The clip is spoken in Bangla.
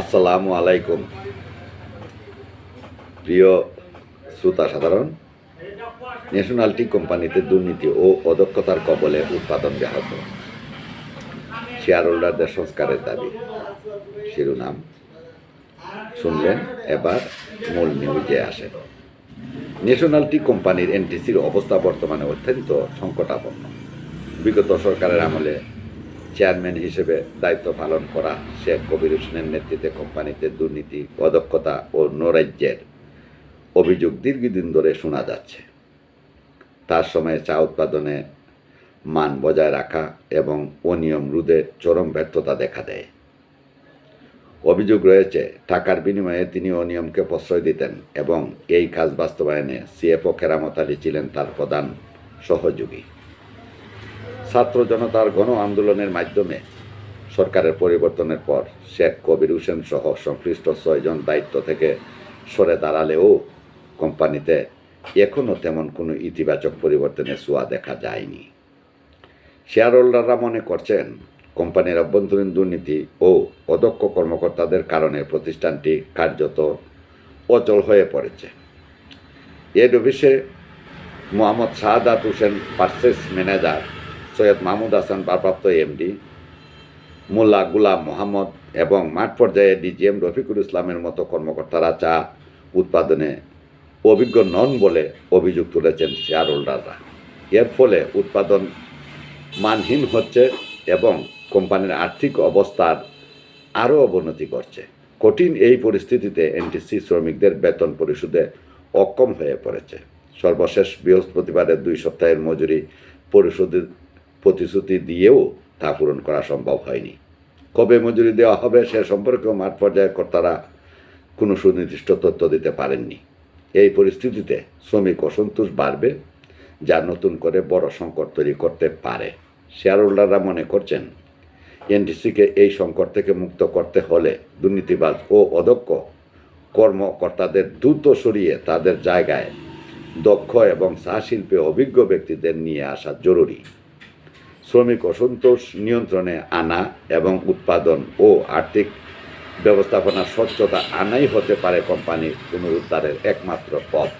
আসসালামু আলাইকুম। প্রিয় শ্রোতা সাধারণ ন্যাশনাল টি কোম্পানিতে দুর্নীতি ও অদক্ষতার কবলে উৎপাদন ব্যাহত। শেয়ার হোল্ডারদের সংস্কারের দাবি। শিরোনাম, শুনলেন, এবার মূল নিউজে আসেন। ন্যাশনাল টি কোম্পানির এনটিসির অবস্থা বর্তমানে অত্যন্ত সংকটাপন্ন। বিগত সরকারের আমলে চেয়ারম্যান হিসেবে দায়িত্ব পালন করা শেখ কবির হোসেনের নেতৃত্বে কোম্পানিতে দুর্নীতি, অদক্ষতা ও নৈরাজ্যের অভিযোগ দীর্ঘদিন ধরে শোনা যাচ্ছে। তার সময়ে চা উৎপাদনে মান বজায় রাখা এবং অনিয়ম রোধে চরম ব্যর্থতা দেখা দেয়। অভিযোগ রয়েছে, টাকার বিনিময়ে তিনি অনিয়মকে প্রশ্রয় দিতেন এবং এই কাজ বাস্তবায়নে সিএফও কেরামত আলী ছিলেন তার প্রধান সহযোগী। ছাত্র জনতার গণ আন্দোলনের মাধ্যমে সরকারের পরিবর্তনের পর শেখ কবির হোসেন সহ সংশ্লিষ্ট ছয়জন দায়িত্ব থেকে সরে দাঁড়ালেও কোম্পানিতে এখনও তেমন কোনো ইতিবাচক পরিবর্তনের ছোঁয়া দেখা যায়নি। শেয়ার হোল্ডাররা মনে করছেন, কোম্পানির অভ্যন্তরীণ দুর্নীতি ও অদক্ষ কর্মকর্তাদের কারণে প্রতিষ্ঠানটি কার্যত অচল হয়ে পড়েছে। এর অফিসে মোহাম্মদ শাহাদাত হোসেন, পার্সেস ম্যানেজার সৈয়দ মাহমুদ হাসান ভারপ্রাপ্ত এমডি, মোল্লা গুলাম মোহাম্মদ এবং মাঠ পর্যায়ে ডিজিএম রফিকুল ইসলামের মতো কর্মকর্তারা চা উৎপাদনে অভিজ্ঞ নন বলে অভিযোগ তুলেছেন শেয়ার হোল্ডাররা এর ফলে উৎপাদন মানহীন হচ্ছে এবং কোম্পানির আর্থিক অবস্থার আরও অবনতি করছে কঠিন এই পরিস্থিতিতে এনটিসি শ্রমিকদের বেতন পরিশোধে অক্ষম হয়ে পড়েছে। সর্বশেষ বৃহস্পতিবারের দুই সপ্তাহের মজুরি পরিশোধের প্রতিশ্রুতি দিয়েও তা পূরণ করা সম্ভব হয়নি। কবে মজুরি দেওয়া হবে সে সম্পর্কেও মাঠ পর্যায়ের কর্তারা কোনো সুনির্দিষ্ট তথ্য দিতে পারেননি। এই পরিস্থিতিতে শ্রমিক অসন্তোষ বাড়বে, যা নতুন করে বড় সংকট তৈরি করতে পারে। শেয়ার হোল্ডাররা মনে করছেন এনটিসিকে এই সংকট থেকে মুক্ত করতে হলে দুর্নীতিবাজ ও অদক্ষ কর্মকর্তাদের দ্রুত সরিয়ে তাদের জায়গায় দক্ষ এবং চা শিল্পে অভিজ্ঞ ব্যক্তিদের নিয়ে আসা জরুরি। শ্রমিক অসন্তোষ, নিয়ন্ত্রণে আনা এবং উৎপাদন ও আর্থিক ব্যবস্থাপনা স্বচ্ছতা আনাই হতে পারে কোম্পানির পুনরুদ্ধারের একমাত্র পথ।